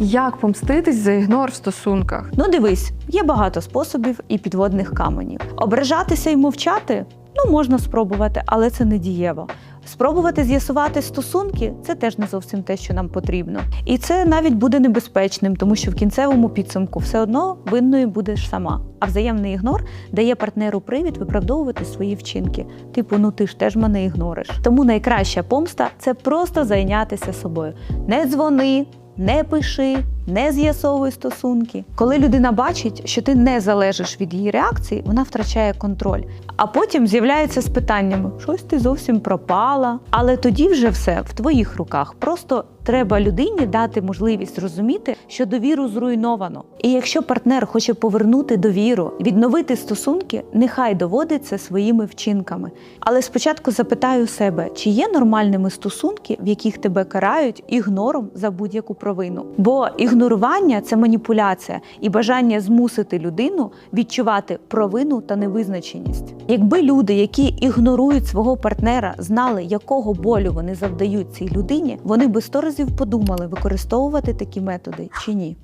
Як помститись за ігнор в стосунках? Ну дивись, є багато способів і підводних каменів. Ображатися і мовчати ну можна спробувати, але це не дієво. Спробувати з'ясувати стосунки це теж не зовсім те, що нам потрібно. І це навіть буде небезпечним, тому що в кінцевому підсумку все одно винною будеш сама. А взаємний ігнор дає партнеру привід виправдовувати свої вчинки. Типу, ну ти ж теж мене ігнориш. Тому найкраща помста це просто зайнятися собою. Не дзвони, не пиши, не з'ясовуй стосунки. Коли людина бачить, що ти не залежиш від її реакції, вона втрачає контроль. А потім з'являється з питаннями: щось ти зовсім пропала. Але тоді вже все в твоїх руках. Просто треба людині дати можливість зрозуміти, що довіру зруйновано. І якщо партнер хоче повернути довіру, відновити стосунки, нехай доводить це своїми вчинками. Але спочатку запитаю себе, чи є нормальними стосунки, в яких тебе карають ігнором за будь-яку провину. Бо ігнорування це маніпуляція і бажання змусити людину відчувати провину та невизначеність. Якби люди, які ігнорують свого партнера, знали, якого болю вони завдають цій людині, вони би сто разів подумали, використовувати такі методи чи ні.